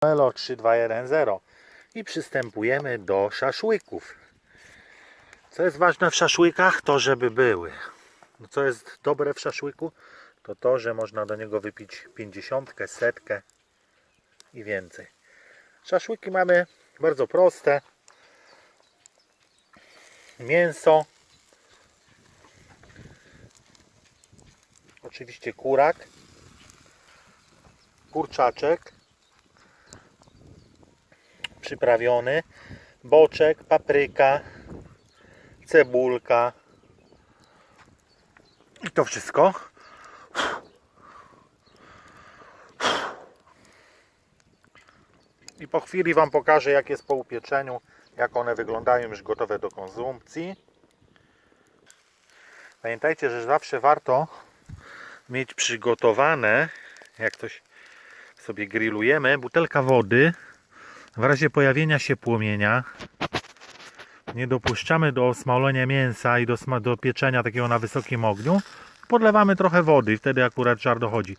Elo 3210 i przystępujemy do szaszłyków. Co jest ważne w szaszłykach? To, żeby były. No, Co jest dobre w szaszłyku? To to, że można do niego wypić 50, setkę i więcej. Szaszłyki mamy bardzo proste. Mięso. Oczywiście kurak. Kurczaczek przyprawiony, boczek, papryka, cebulka i to wszystko. I po chwili Wam pokażę jak jest po upieczeniu, jak one wyglądają już gotowe do konsumpcji. Pamiętajcie, że zawsze warto mieć przygotowane, jak coś sobie grillujemy, butelka wody w razie pojawienia się płomienia nie dopuszczamy do osmalenia mięsa i do, do pieczenia takiego na wysokim ogniu. Podlewamy trochę wody i wtedy akurat żar dochodzi.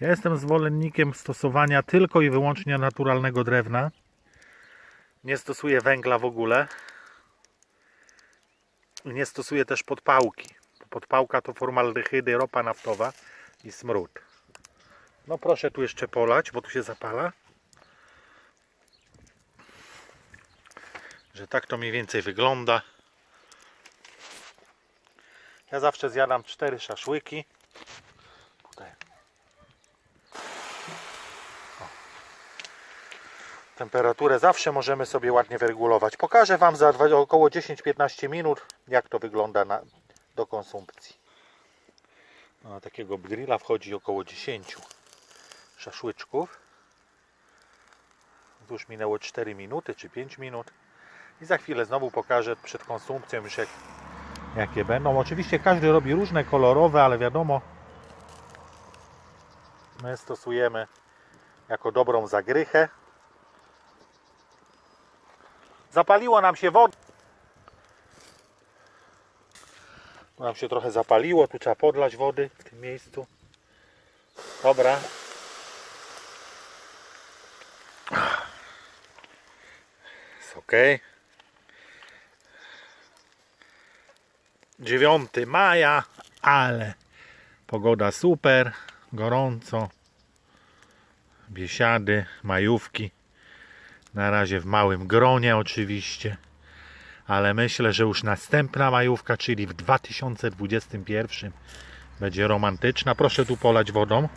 Ja jestem zwolennikiem stosowania tylko i wyłącznie naturalnego drewna. Nie stosuję węgla w ogóle. Nie stosuję też podpałki. Podpałka to formaldehydy, ropa naftowa i smród. No proszę tu jeszcze polać, bo tu się zapala. Że tak to mniej więcej wygląda. Ja zawsze zjadam cztery szaszłyki. Tutaj. O. Temperaturę zawsze możemy sobie ładnie wyregulować. Pokażę Wam za około 10-15 minut, jak to wygląda na, do konsumpcji. No, Na takiego grilla wchodzi około 10 szaszłyczków. Tu już minęło 4 minuty czy 5 minut. I za chwilę znowu pokażę przed konsumpcją już jak, jakie będą. Oczywiście każdy robi różne kolorowe, ale wiadomo my stosujemy jako dobrą zagrychę. Zapaliło nam się woda. Nam się trochę zapaliło, tu trzeba podlać wody w tym miejscu. Dobra. Jest ok. 9 maja, ale pogoda super, gorąco. Biesiady, majówki. Na razie w małym gronie oczywiście. Ale myślę, że już następna majówka, czyli w 2021 będzie romantyczna. Proszę tu polać wodą.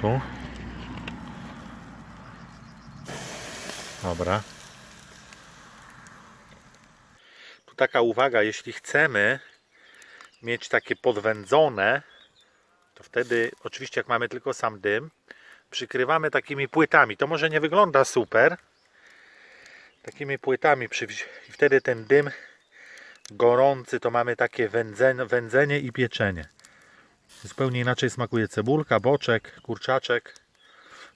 Tu. Dobra. Tu taka uwaga, jeśli chcemy mieć takie podwędzone, to wtedy oczywiście jak mamy tylko sam dym, przykrywamy takimi płytami. To może nie wygląda super. Takimi płytami i wtedy ten dym gorący to mamy takie wędzenie, wędzenie i pieczenie. Zupełnie inaczej smakuje cebulka, boczek, kurczaczek.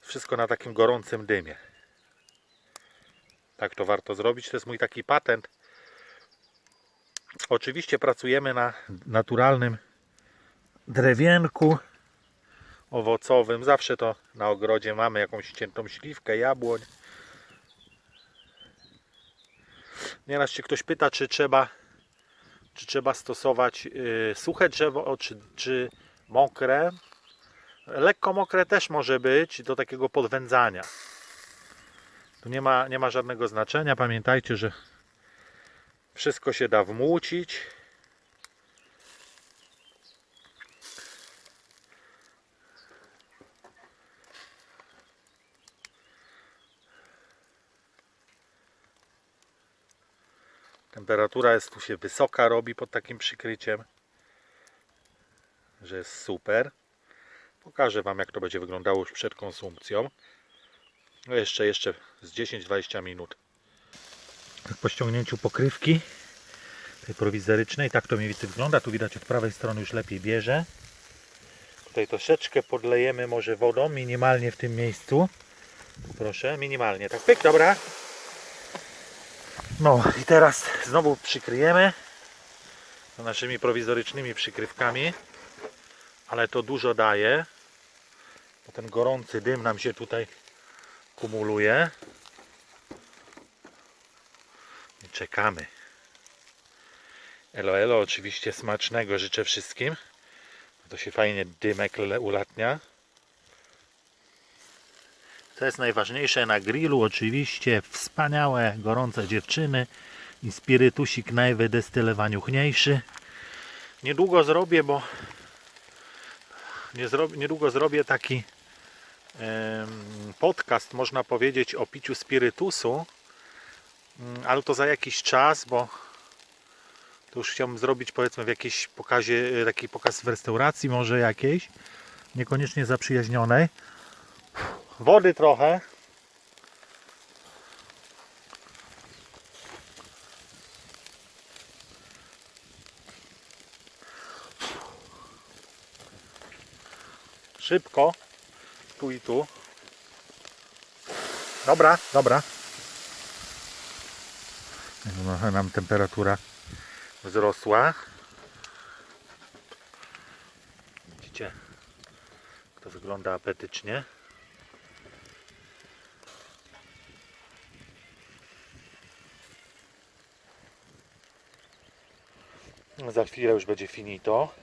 Wszystko na takim gorącym dymie. Tak to warto zrobić. To jest mój taki patent. Oczywiście pracujemy na naturalnym drewienku owocowym. Zawsze to na ogrodzie mamy jakąś ściętą śliwkę, jabłoń. Nieraz się ktoś pyta, czy trzeba, czy trzeba stosować y, suche drzewo, czy, czy mokre. Lekko mokre też może być do takiego podwędzania. Tu nie ma, nie ma żadnego znaczenia. Pamiętajcie, że wszystko się da wmłócić. Temperatura jest tu się wysoka robi pod takim przykryciem, że jest super. Pokażę Wam jak to będzie wyglądało już przed konsumpcją. No jeszcze, jeszcze z 10-20 minut. Tak po ściągnięciu pokrywki tej prowizorycznej, tak to mniej więcej wygląda. Tu widać od prawej strony już lepiej bierze. Tutaj troszeczkę podlejemy może wodą, minimalnie w tym miejscu. Proszę, minimalnie. Tak, pyk, dobra. No i teraz znowu przykryjemy naszymi prowizorycznymi przykrywkami, ale to dużo daje, bo ten gorący dym nam się tutaj kumuluje. I czekamy. Elo, elo, oczywiście smacznego życzę wszystkim. To się fajnie dymek ulatnia. Co jest najważniejsze na grillu? Oczywiście wspaniałe, gorące dziewczyny i spirytusik na wydestylowaniu chniejszy. Niedługo zrobię, bo nie zrobię, niedługo zrobię taki podcast, można powiedzieć, o piciu spirytusu, ale to za jakiś czas, bo to już chciałbym zrobić powiedzmy w jakiejś pokazie, taki pokaz w restauracji może jakiejś, niekoniecznie zaprzyjaźnionej. Wody trochę. Szybko. Tu i tu. Dobra, dobra. Trochę nam temperatura wzrosła. Widzicie, to wygląda apetycznie. Za chwilę już będzie finito.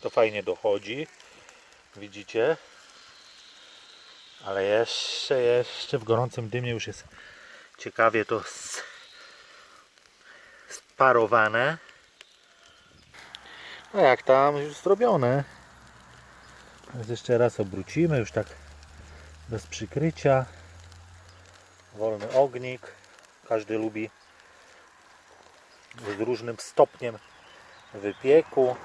To fajnie dochodzi. Widzicie? Ale jeszcze, jeszcze w gorącym dymie już jest ciekawie to sparowane. A jak tam już zrobione. Więc jeszcze raz obrócimy, już tak bez przykrycia. Wolny ognik. Każdy lubi z różnym stopniem wypieku.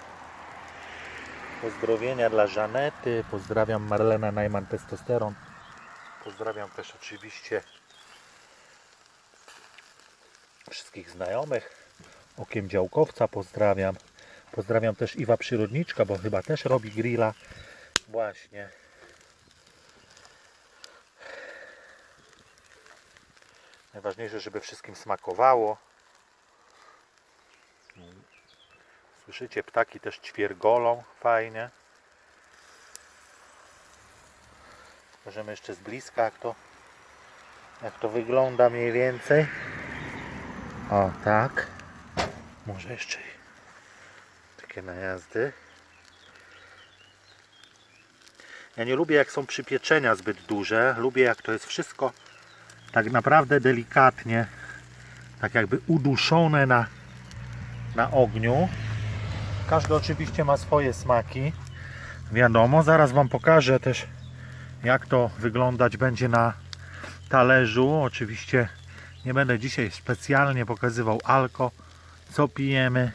Pozdrowienia dla Żanety. Pozdrawiam Marlena Najman Testosteron. Pozdrawiam też oczywiście wszystkich znajomych. Okiem działkowca pozdrawiam. Pozdrawiam też Iwa Przyrodniczka, bo chyba też robi grilla. Właśnie. Najważniejsze, żeby wszystkim smakowało. Słyszycie, ptaki też ćwiergolą fajnie. Możemy jeszcze z bliska, jak to, jak to wygląda mniej więcej. O, tak. Może jeszcze takie najazdy. Ja nie lubię jak są przypieczenia zbyt duże. Lubię jak to jest wszystko tak naprawdę delikatnie, tak jakby uduszone na, na ogniu. Każdy oczywiście ma swoje smaki. Wiadomo, zaraz Wam pokażę też jak to wyglądać będzie na talerzu. Oczywiście nie będę dzisiaj specjalnie pokazywał alko, co pijemy.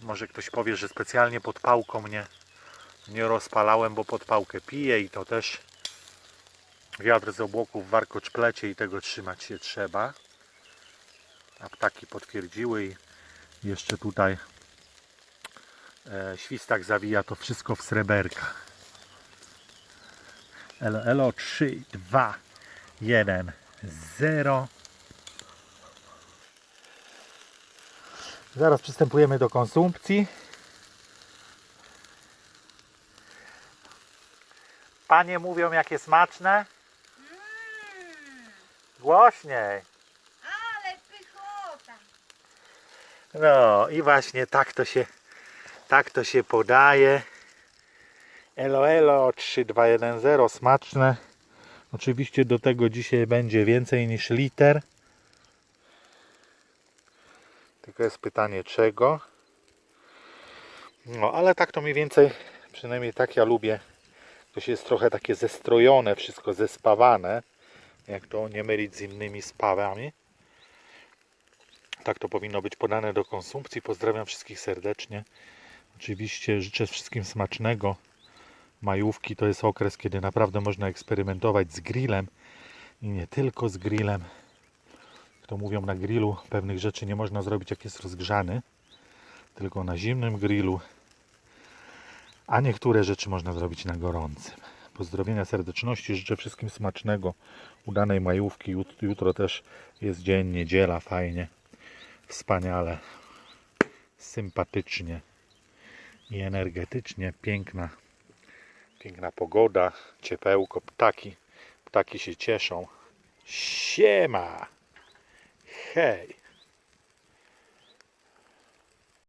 Może ktoś powie, że specjalnie pod pałką nie, nie rozpalałem, bo pod pałkę piję i to też wiatr z obłoków warkocz plecie i tego trzymać się trzeba. A ptaki potwierdziły i jeszcze tutaj e, świstak zawija to wszystko w sreberka. Elo, elo, 3, 2, 1, 0. Zaraz przystępujemy do konsumpcji. Panie mówią jakie smaczne. Głośniej. Ale pychota! No i właśnie tak to się tak to się podaje. Elo elo 3210 smaczne. Oczywiście do tego dzisiaj będzie więcej niż liter. Tylko jest pytanie czego. No ale tak to mniej więcej, przynajmniej tak ja lubię. To się jest trochę takie zestrojone, wszystko zespawane. Jak to nie mylić z innymi spawami. Tak to powinno być podane do konsumpcji. Pozdrawiam wszystkich serdecznie. Oczywiście życzę wszystkim smacznego. Majówki to jest okres, kiedy naprawdę można eksperymentować z grillem i nie tylko z grillem. To mówią na grillu, pewnych rzeczy nie można zrobić jak jest rozgrzany, tylko na zimnym grillu, a niektóre rzeczy można zrobić na gorącym. Pozdrowienia serdeczności, życzę wszystkim smacznego, udanej majówki. Jut- Jutro też jest dzień, niedziela, fajnie, wspaniale, sympatycznie i energetycznie, piękna Piękna pogoda, ciepełko, ptaki. Ptaki się cieszą. Siema! Okay.